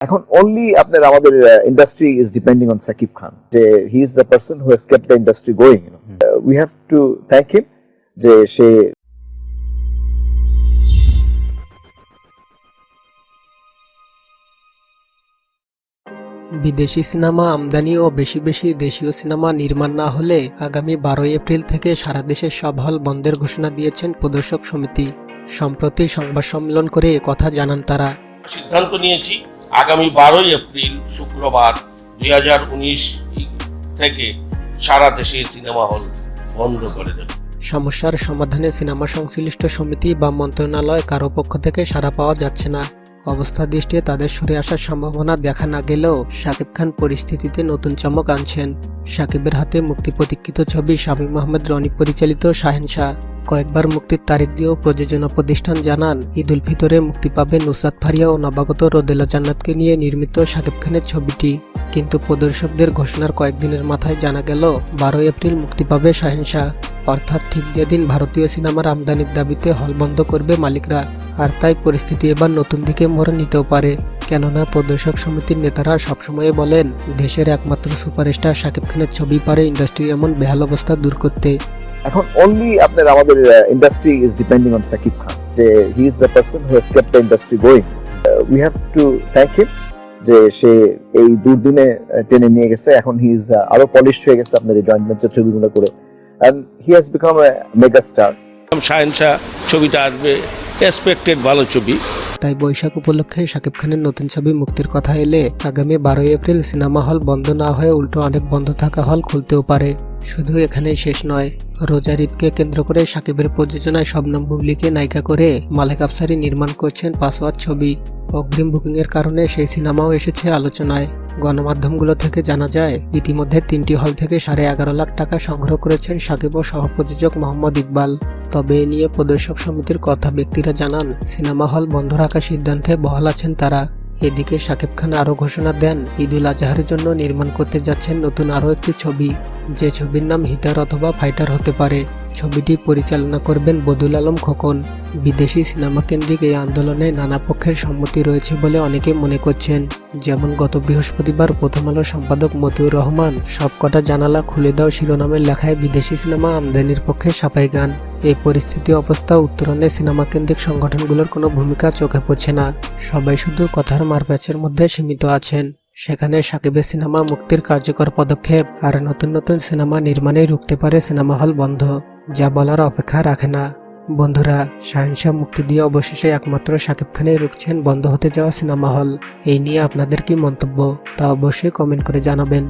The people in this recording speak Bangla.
এখন অনলি আপনার আমাদের industry is depending on Shakib Khan যে he is the person who has kept the industry going we have to thank him যে সে বিদেশি সিনেমা আমদানি ও বেশি বেশি দেশীয় সিনেমা নির্মাণ না হলে আগামী বারোই এপ্রিল থেকে সারা দেশের সব হল বন্ধের ঘোষণা দিয়েছেন প্রদর্শক সমিতি। সম্প্রতি সংবাদ সম্মেলন করে কথা জানান তারা। সিদ্ধান্ত নিয়েছি। আগামী বারোই এপ্রিল, শুক্রবার দুই হাজার উনিশ থেকে সারা দেশে সিনেমা হল বন্ধ করে দেবে। সমস্যার সমাধানে সিনেমা সংশ্লিষ্ট সমিতি বা মন্ত্রণালয় কারও পক্ষ থেকে সাড়া পাওয়া যাচ্ছে না। অবস্থা দৃষ্টিতে তাদের সরে আসার সম্ভাবনা দেখা না গেলেও শাকিব খান পরিস্থিতিতে নতুন চমক আনছেন। শাকিবের হাতে মুক্তি প্রতীক্ষিত ছবি স্বামী মোহাম্মদ রনি পরিচালিত শাহেনশাহ কয়েকবার মুক্তির তারিখ দিয়েও প্রযোজনা প্রতিষ্ঠান জানান, ঈদ উল ফিতরে মুক্তি পাবে নুসরাত ফারিয়া ও নবাগত রোদেলা জান্নাতকে নিয়ে নির্মিত শাকিব খানের ছবিটি। কিন্তু প্রদর্শকদের ঘোষণার কয়েকদিনের মাথায় জানা গেল, বারোই এপ্রিল মুক্তি পাবে শাহেনশাহ অর্থাৎ ঠিক যেদিন ভারতীয় সিনেমার আমদানির দাবিতে হল বন্ধ করবে মালিকরা। আর তাই পরিস্থিতি এবার নতুন দিকে মোড় নিতেও পারে। কেননা প্রদর্শক সমিতির নেতারা সবসময় বলেন দেশের একমাত্র সুপারস্টার শাকিব খানের ছবি পারে ইন্ডাস্ট্রির এমন বেহাল অবস্থা দূর করতে। এখন অনলি আপনার আমাদের industry is depending on Shakib Khan যে he is the person who has kept the industry going we have to thank him যে সে এই দুর্দিনে টেনে নিয়ে গেছে। এখন হি ইজ আরও পলিশড হয়ে গেছে আপনার এই জয়েন্ট ভেঞ্চার ছবিগুলো করে। And he has become a mega star Shahenshah ছবিটা আসবে এক্সপেক্টেড ভালো ছবি। তাই বৈশাখ উপলক্ষে শাকিব খানের নতুন ছবি মুক্তির কথা এলে আগামী বারোই এপ্রিল সিনেমা হল বন্ধ না হয়ে উল্টো অনেক বন্ধ থাকা হল খুলতেও পারে। শুধু এখানেই শেষ নয় রোজার ঈদকে কেন্দ্র করে সাকিবের প্রযোজনায় শবনম বুবলিকে নায়িকা করে মালেক আফসারি নির্মাণ করছেন পাসওয়ার্ড ছবি। অগ্রিম বুকিংয়ের কারণে সেই সিনেমাও এসেছে আলোচনায়। গণমাধ্যমগুলো থেকে জানা যায়, ইতিমধ্যে তিনটি হল থেকে সাড়ে এগারো লাখ টাকা সংগ্রহ করেছেন সাকিব ও সহপ্রযোজক মোহাম্মদ ইকবাল। তবে এ নিয়ে প্রদর্শক সমিতির কথা ব্যক্তিরা জানান, সিনেমা হল বন্ধ রাখার সিদ্ধান্তে বহাল আছেন তারা। এদিকে শাকিব খান আরও ঘোষণা দেন, ঈদুল আজহারের জন্য নির্মাণ করতে যাচ্ছেন নতুন আরও একটি ছবি। যে ছবির নাম হিটার অথবা ফাইটার হতে পারে। ছবিটি পরিচালনা করবেন বদুল আলম খোকন। বিদেশি সিনেমা কেন্দ্রিক এই আন্দোলনে নানা পক্ষের সম্মতি রয়েছে বলে অনেকে মনে করছেন। যেমন গত বৃহস্পতিবার প্রথম আলো সম্পাদক মতিউর রহমান সবকটা জানালা খুলে দাও শিরোনামের লেখায় বিদেশি সিনেমা আমদানির পক্ষে সাফাই গান। এই পরিস্থিতি অবস্থা উত্তরণে সিনেমা কেন্দ্রিক সংগঠনগুলোর কোনো ভূমিকা চোখে পড়ছে না। সবাই শুধু কথার মারপ্যাচের মধ্যে সীমিত আছেন। সেখানে সাকিবের সিনেমা মুক্তির কার্যকর পদক্ষেপ আর নতুন নতুন সিনেমা নির্মাণে রুখতে পারে সিনেমা হল বন্ধ, যা বলার অপেক্ষা রাখে না। বন্ধুরা, শাহিনশাহ মুক্তি দিয়ে অবশেষে একমাত্র শাকিব খানেই রুখছেন বন্ধ হতে যাওয়া সিনেমা হল। এই নিয়ে আপনাদের কি মন্তব্য তা অবশ্যই কমেন্ট করে জানাবেন।